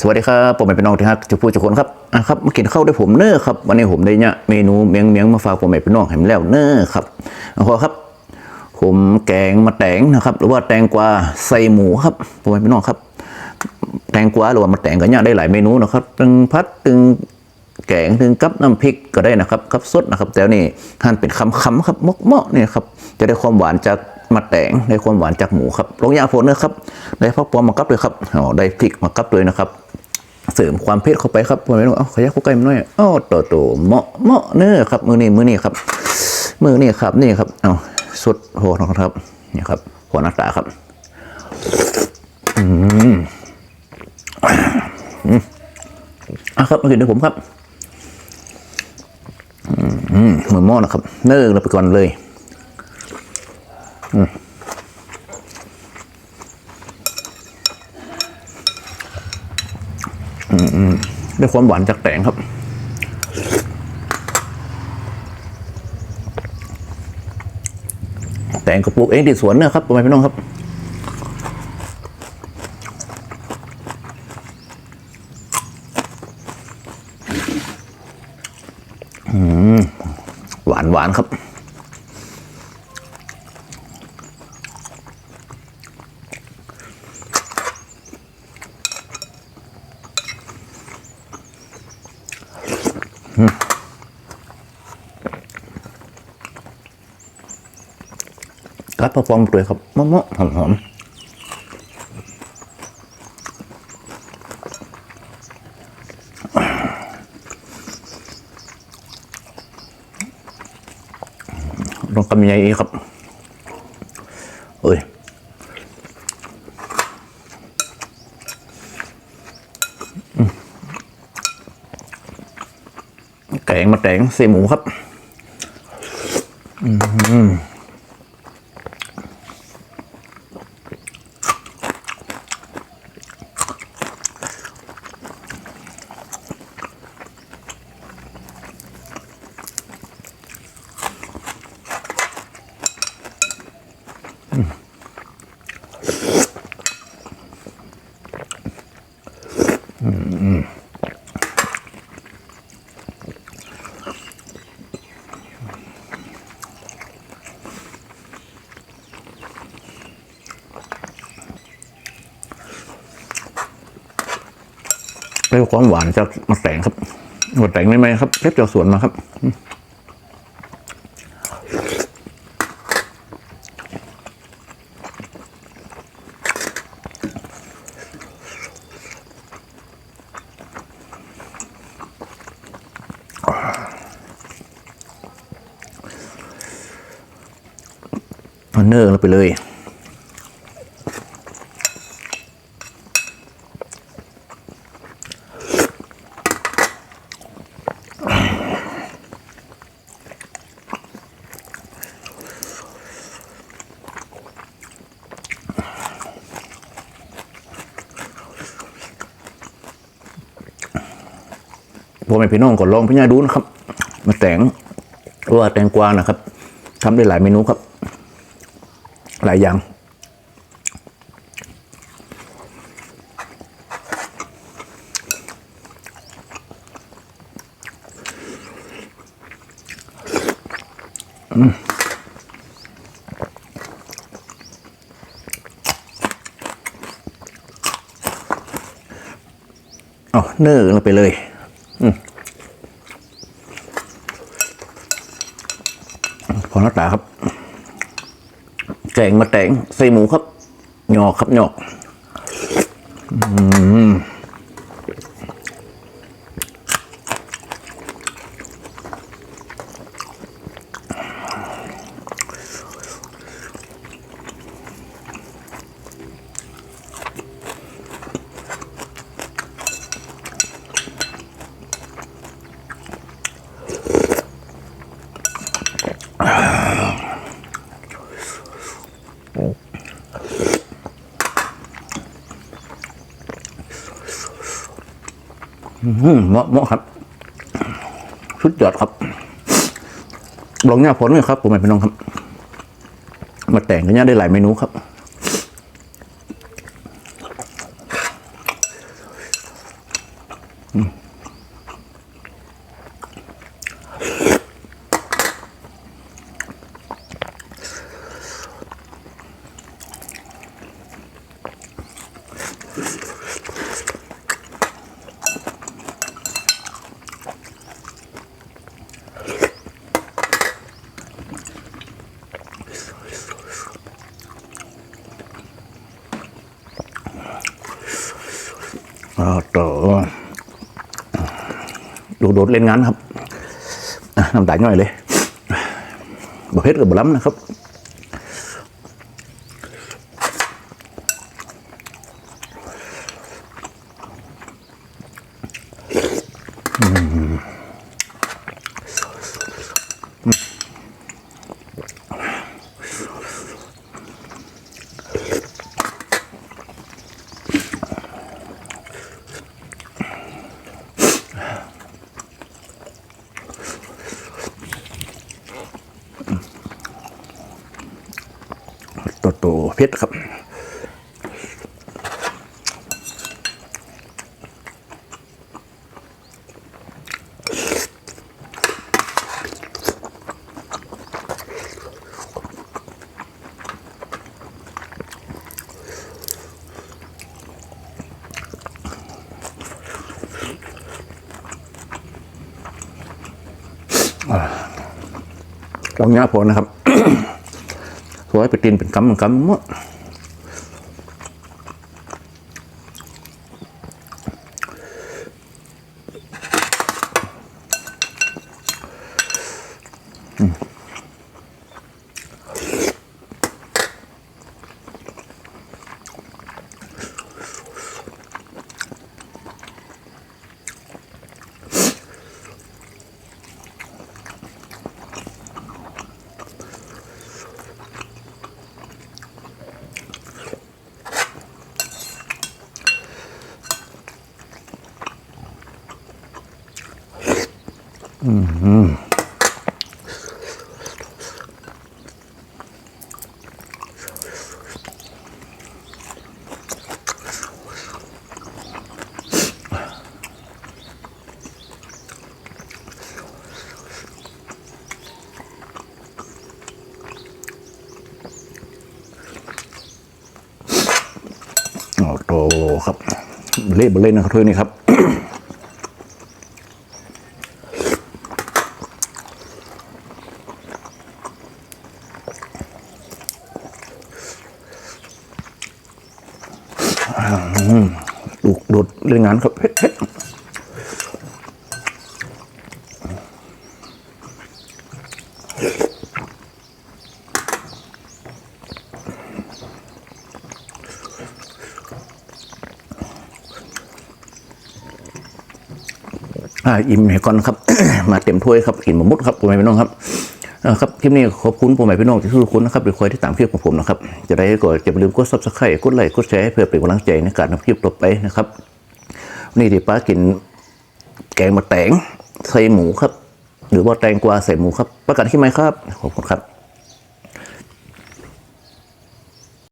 สวัสดีครับผมเป็นน้องที่ฮักจะพูดจะคนครับอะครับมากินข้าวด้วยผมเน้อครับวันนี้ผมได้เนี่ยเมนูเมียงเมียงมาฝากผมเป็นน้องแหมแล้วเน้อครับเอาขอครับ ผมแกงมาแตงนะครับ หรือว่าแตงกวาใส่หมูครับผมเป็นน้องครับ แตงกวาหรือว่ามาแตงก็เนี่ยได้หลายเมนูนะครับตึงพัดตึงแกงตึงกับน้ำพริกก็ได้นะครับกับสดนะครับ แต่นี่หั่นเป็นคำๆครับมกเมาะเนี่ยครับจะได้ความหวานจากมาแตงได้ความหวานจากหมูครับลงยาโฟนเนอร์ครับได้พักปอมมากับเลยครับอ๋อได้พริกมากับเลยนะครับ เสริมความเผ็ดเข้าไปครับผมไม่รู้เอาขยักเข้าใกล้มันหน่อยอ้อโตโตเหมาะเหมาะเนื้อครับมือนี้มือนี้ครับ มือนี้ครับนี่ครับเอาสุดโหนะครับนี่ครับหัวหน้าตาครับอืมอืมอะครับมากินด้วยผมครับอืมเหมือนหม้อนะครับ เนื้อเราไปก่อนเลย ได้ความหวานจากแตงครับแตงกระปุกเองที่สวนเนี่ยครับพ่อแม่พี่น้องครับ หวานหวานครับ กัดพอฟองเลยครับมะม่วงหอมหอมลองกำยังไงอีกครับ เอ้ยแกงมาแตงเสหมูครับ อืม ได้ความหวานจากมะแตงครับมะแตงไม่ไหมครับเล็บจากสวนมาครับมเอาเนื้อลงไปเลย พ่อแม่พี่น้องก็ลองพิจารณาดูนะครับ มาแตงว่าแตงกวานะครับทำได้หลายเมนูครับ หลายอย่างเอาเนื้อลงไปเลย อืม พอหน้าตาครับ แกงมาแตงใส่หมูครับหยอกครับหยอก อืม เหมาะเหมาะครับสุดยอดครับลองเนี่ยผลเลยครับผมไม่เป็นน้องครับ มาแต่งกันเนี่ยได้หลายเมนูครับ ต่อดูโดดเล่นงานครับน้ำตาลย่อยเลยบะเพ็ดกับบะล้ำนะครับ เพชรครับลองเนี้ยพอนะครับ วไปตีนเป็นกำเป็นกำมั่วอืม โตครับเละเบเล่นนะครับเธอนี่ครับ ดูโดดเล่นงานครับเฮ็ดอ่าอิ่มให้ก่อนครับ มาเต็มถ้วยครับกินหมมุดครับผมไม่พี่น้องครับ ครับคลิปนี้ขอบคุณผู้ใหม่พี่น้องที่ทุกคนนะครับเป็นคอยที่ตามคลิปของผมนะครับจะได้ก็จะอย่าลืมกดซับสไครต์กดไลค์กดแชร์เพื่อเป็นกำลังใจในการทำคลิปต่อไปนะครับนี่ที่ป้ากินแกงมะแตงใส่หมูครับ หรือว่าแตงกวาใส่หมูครับ ประกาศที่ไหมครับ ขอบคุณครับ